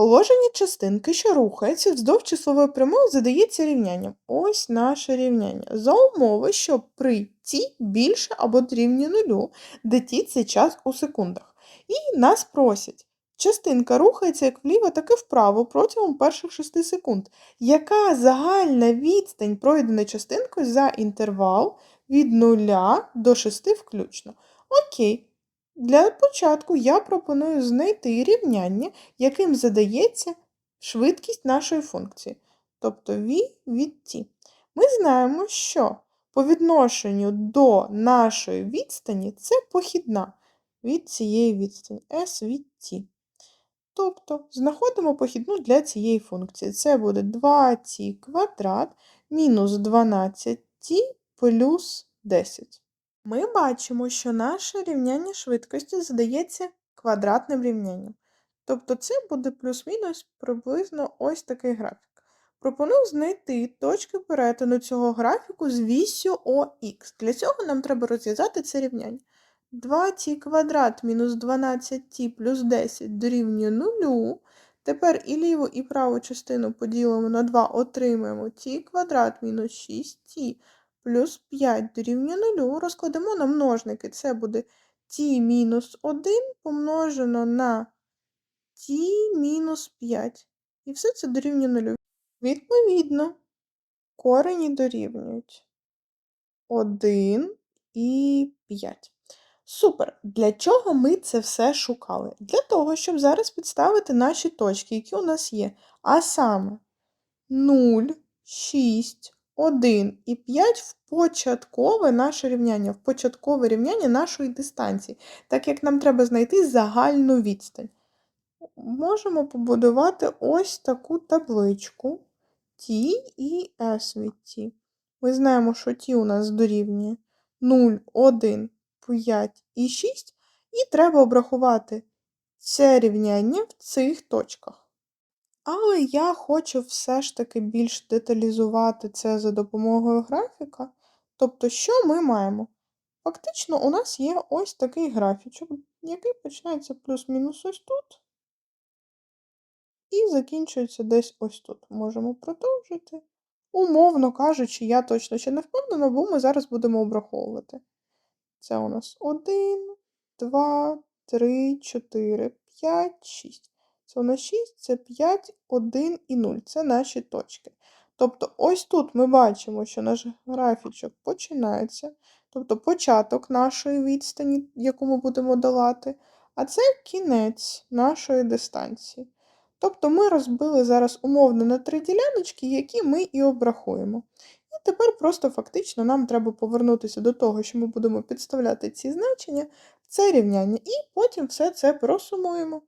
Положення частинки, що рухається вздовж числової прямої, задається рівнянням. Ось наше рівняння. За умови, що при ті більше або дорівнює нулю, де ті це час у секундах. І нас просять. Частинка рухається як вліво, так і вправо протягом перших 6 секунд. Яка загальна відстань пройденої частинкою за інтервал від 0 до 6 включно? Окей. Для початку я пропоную знайти рівняння, яким задається швидкість нашої функції, тобто v від t. Ми знаємо, що по відношенню до нашої відстані це похідна від цієї відстані s від t. Тобто знаходимо похідну для цієї функції. Це буде 2t квадрат мінус 12t плюс 10. Ми бачимо, що наше рівняння швидкості задається квадратним рівнянням. Тобто це буде плюс-мінус приблизно ось такий графік. Пропоную знайти точки перетину цього графіку з вісю ОХ. Для цього нам треба розв'язати це рівняння. 2t квадрат мінус 12t плюс 10 дорівнює 0. Тепер і ліву, і праву частину поділимо на 2, отримаємо t квадрат мінус 6t плюс 5 дорівнює 0, розкладемо на множники. Це буде t мінус 1 помножено на t мінус 5. І все це дорівнює 0. Відповідно, корені дорівнюють 1 і 5. Супер! Для чого ми це все шукали? Для того, щоб зараз підставити наші точки, які у нас є. А саме 0, 6, 1 і 5 в початкове наше рівняння, в початкове рівняння нашої дистанції, так як нам треба знайти загальну відстань. Можемо побудувати ось таку табличку T і S від T. Ми знаємо, що T у нас дорівнює 0, 1, 5 і 6, і треба обрахувати це рівняння в цих точках. Але я хочу все ж таки більш деталізувати це за допомогою графіка. Тобто, що ми маємо? Фактично, у нас є ось такий графічок, який починається плюс-мінус ось тут. І закінчується десь ось тут. Можемо продовжити. Умовно кажучи, я точно ще не впевнена, бо ми зараз будемо обраховувати. Це у нас 1, 2, 3, 4, 5, 6. Це у нас 6, це 5, 1 і 0. Це наші точки. Тобто, ось тут ми бачимо, що наш графічок починається, тобто початок нашої відстані, яку ми будемо долати, а це кінець нашої дистанції. Тобто ми розбили зараз умовно на три діляночки, які ми і обрахуємо. І тепер просто фактично нам треба повернутися до того, що ми будемо підставляти ці значення в це рівняння, і потім все це просумуємо.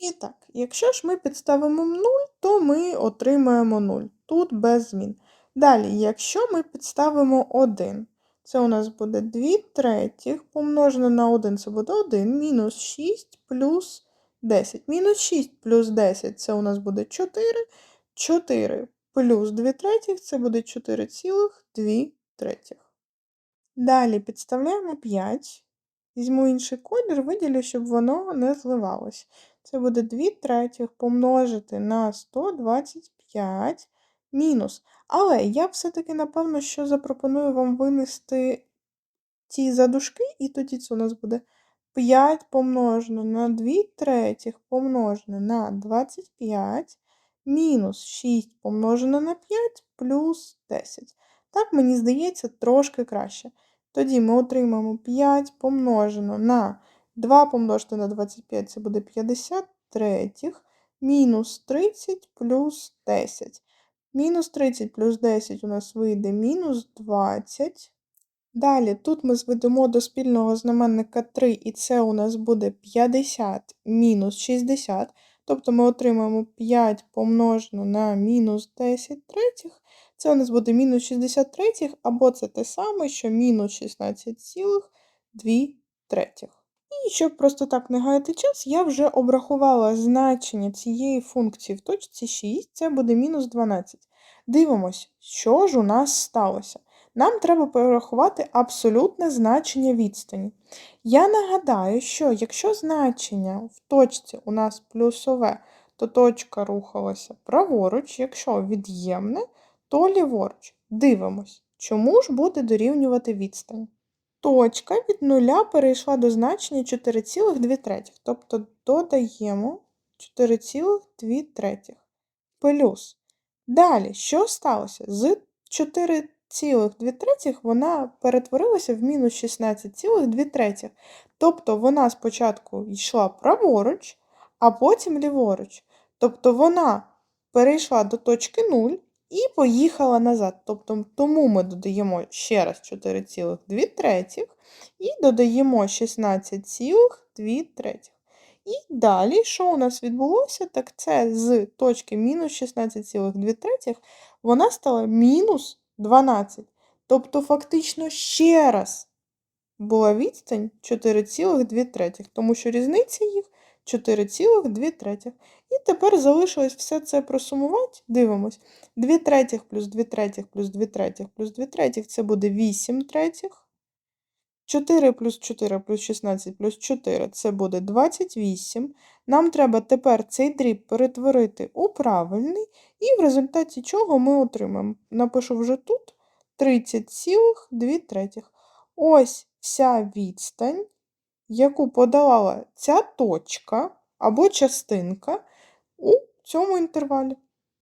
І так, якщо ж ми підставимо 0, то ми отримаємо 0. Тут без змін. Далі, якщо ми підставимо 1, це у нас буде 2 третіх помножено на 1, це буде 1, мінус 6 плюс 10. Мінус 6 плюс 10 це у нас буде 4. 4 плюс 2 третіх це буде 4,2 третіх. Далі підставляємо 5. Візьму інший колір, виділю, щоб воно не зливалось. Це буде 2 третіх помножити на 125 мінус. Але я все-таки, напевно, що запропоную вам винести ці задушки, і тоді це у нас буде 5 помножено на 2 третіх помножено на 25 мінус 6 помножено на 5 плюс 10. Так, мені здається, трошки краще. Тоді ми отримаємо 5 помножено на 2 помножити на 25 це буде 50 третіх, мінус 30 плюс 10. Мінус 30 плюс 10 у нас вийде мінус 20. Далі, тут ми зведемо до спільного знаменника 3, і це у нас буде 50 мінус 60. Тобто ми отримаємо 5 помножено на мінус 10 третіх. Це у нас буде мінус 60 третіх, або це те саме, що мінус 16,2 третіх. І щоб просто так не гаяти час, я вже обрахувала значення цієї функції в точці 6, це буде мінус 12. Дивимось, що ж у нас сталося. Нам треба порахувати абсолютне значення відстані. Я нагадаю, що якщо значення в точці у нас плюсове, то точка рухалася праворуч, якщо від'ємне, то ліворуч. Дивимось, чому ж буде дорівнювати відстань? Точка від нуля перейшла до значення 4,2. Тобто додаємо 4,2. Плюс. Далі, що сталося? З 4,2 вона перетворилася в мінус 16,2. Тобто вона спочатку йшла праворуч, а потім ліворуч. Тобто вона перейшла до точки 0 і поїхала назад. Тобто, тому ми додаємо ще раз 4,2 і додаємо 16,2. І далі, що у нас відбулося? Так це з точки мінус 16,2 вона стала мінус 12. Тобто, фактично, ще раз була відстань 4,2, тому що різниця їх 4,2. І тепер залишилось все це просумувати. Дивимось. 2 третіх плюс 2 третіх плюс 2 третіх плюс 2 третіх це буде 8 третіх. 4 плюс 4 плюс 16 плюс 4 це буде 28. Нам треба тепер цей дріб перетворити у правильний, і в результаті чого ми отримаємо. Напишу вже тут 30,2. Ось вся відстань, яку подавала ця точка або частинка у цьому інтервалі.